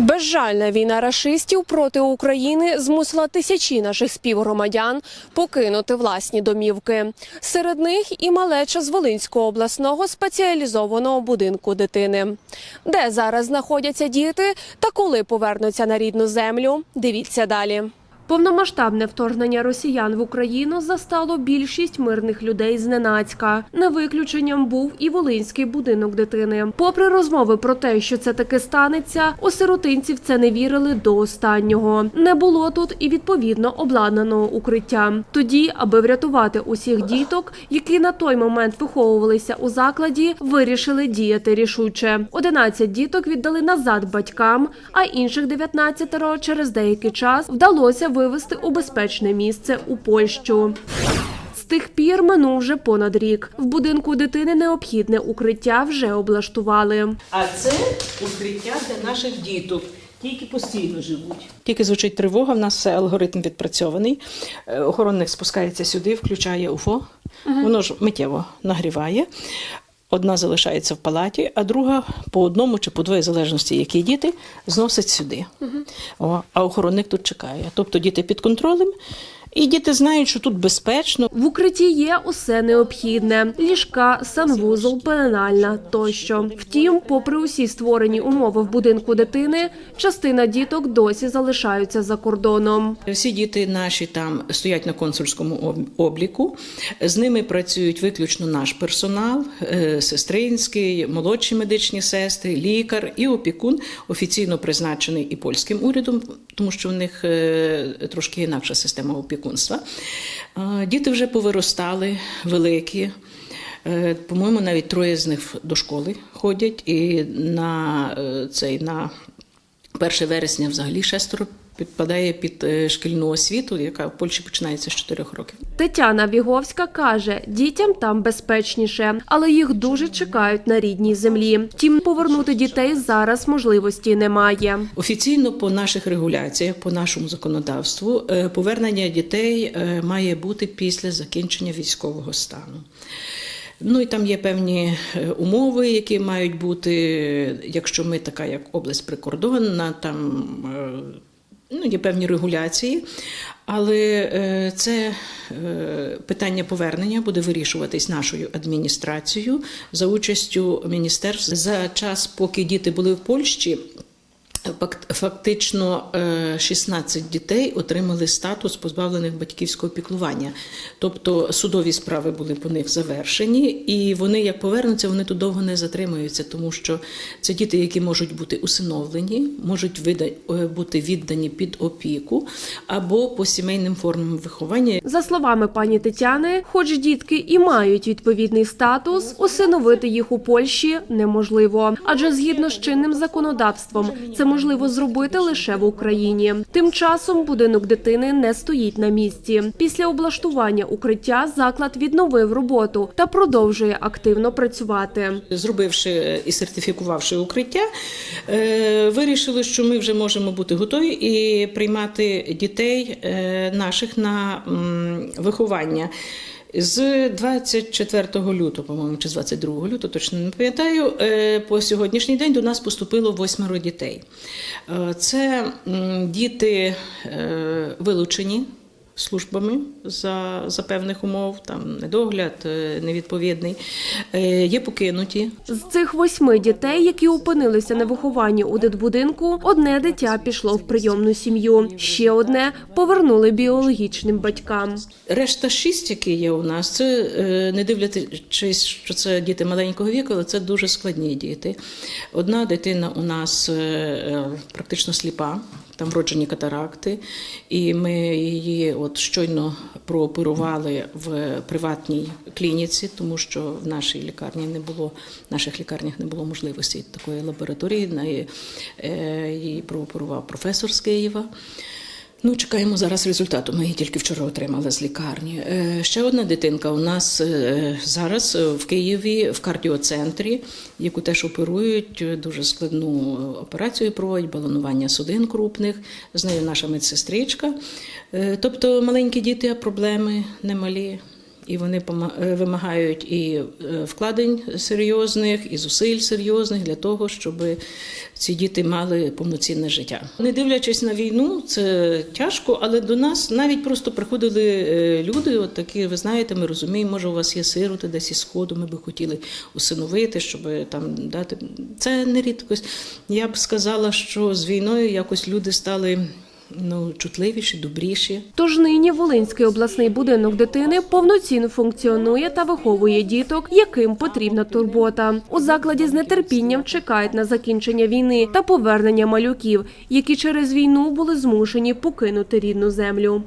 Безжальна війна рашистів проти України змусила тисячі наших співгромадян покинути власні домівки. Серед них і малеча з Волинського обласного спеціалізованого будинку дитини. Де зараз знаходяться діти та коли повернуться на рідну землю, дивіться далі. Повномасштабне вторгнення росіян в Україну застало більшість мирних людей зненацька. Не виключенням був і Волинський будинок дитини. Попри розмови про те, що це таки станеться, осиротинці в це не вірили до останнього. Не було тут і відповідно обладнаного укриття. Тоді, аби врятувати усіх діток, які на той момент виховувалися у закладі, вирішили діяти рішуче. 11 діток віддали назад батькам, а інших 19 через деякий час вдалося вивезти у безпечне місце у Польщу. З тих пір минув вже понад рік. В будинку дитини необхідне укриття вже облаштували. А це укриття для наших діток. Ті, які постійно живуть. Тільки звучить тривога, в нас все алгоритм відпрацьований. Е, Охоронник спускається сюди, включає УФО, воно ж миттєво нагріває. Одна залишається в палаті, а друга по одному чи по двоє, в залежності, які діти, зносить сюди. О, а охоронник тут чекає. Тобто діти під контролем, і діти знають, що тут безпечно. В укритті є усе необхідне: ліжка, санвузол, пеленальна тощо. Втім, попри усі створені умови в будинку дитини, частина діток досі залишаються за кордоном. Всі діти наші там стоять на консульському обліку. З ними працюють виключно наш персонал, е, сестринський, молодші медичні сестри, лікар і опікун, офіційно призначений і польським урядом, тому що в них е, трошки інакша система опікунства. Діти вже повиростали, великі. Е, По-моєму, навіть троє з них до школи ходять, і на е, цей на 1 вересня взагалі шестеро підпадає під е, шкільну освіту, яка в Польщі починається з 4 років. Тетяна Віговська каже, дітям там безпечніше, але їх дуже чекають на рідній землі. Втім, повернути дітей зараз можливості немає. Офіційно по наших регуляціях, по нашому законодавству, е, повернення дітей е, має бути після закінчення військового стану. Ну і там є певні умови, які мають бути, якщо ми така як область прикордонна, там ну, є певні регуляції. Але е, це е, питання повернення буде вирішуватись нашою адміністрацією за участю міністерств за час, поки діти були в Польщі. Фак- Фактично е, 16 дітей отримали статус позбавлених батьківського піклування. Тобто судові справи були по них завершені, і вони, як повернуться, вони тут довго не затримуються, тому що це діти, які можуть бути усиновлені, можуть е, бути віддані під опіку або по сімейним формам виховання. За словами пані Тетяни, хоч дітки і мають відповідний статус, усиновити їх у Польщі неможливо, адже згідно з чинним законодавством це можливо зробити лише в Україні. Тим часом будинок дитини не стоїть на місці. Після облаштування укриття заклад відновив роботу та продовжує активно працювати. Зробивши е, і сертифікувавши укриття, е, вирішили, що ми вже можемо бути готові і приймати дітей е, наших на виховання. З 24 лютого, по-моєму, чи з 22 лютого, точно не пам'ятаю, е, по сьогоднішній день до нас поступило восьмеро дітей. Е, Це діти е, вилучені службами за, за певних умов, там недогляд е, невідповідний, Е, є покинуті. З цих восьми дітей, які опинилися на вихованні у дитбудинку, одне дитя пішло в прийомну сім'ю. Ще одне повернули біологічним батькам. Решта шість, які є у нас, це е, не дивлячись, що це діти маленького віку, але це дуже складні діти. Одна дитина у нас практично сліпа. Там вроджені катаракти, і ми її от щойно прооперували в приватній клініці, тому що в нашій лікарні не було, в наших лікарнях не було можливості такої лабораторії. Е, її прооперував професор з Києва. Ну, чекаємо зараз результату. Ми її тільки вчора отримали з лікарні. Е, Ще одна дитинка у нас е, зараз в Києві в кардіоцентрі, яку теж оперують. е, Дуже складну операцію проводять, балонування судин крупних. З нею наша медсестричка. Тобто маленькі діти, а проблеми немалі. І вони е, вимагають і е, вкладень серйозних, і зусиль серйозних для того, щоб ці діти мали повноцінне життя. Не дивлячись на війну, це тяжко, але до нас навіть просто приходили е, люди, от такі, ви знаєте, ми розуміємо, може, у вас є сироти десь із сходу, ми би хотіли усиновити, щоб там дати. Це не рідкость. Я б сказала, що з війною якось люди стали ну, чутливіші, добріші. Тож нині Волинський обласний будинок дитини повноцінно функціонує та виховує діток, яким потрібна турбота. У закладі з нетерпінням чекають на закінчення війни та повернення малюків, які через війну були змушені покинути рідну землю.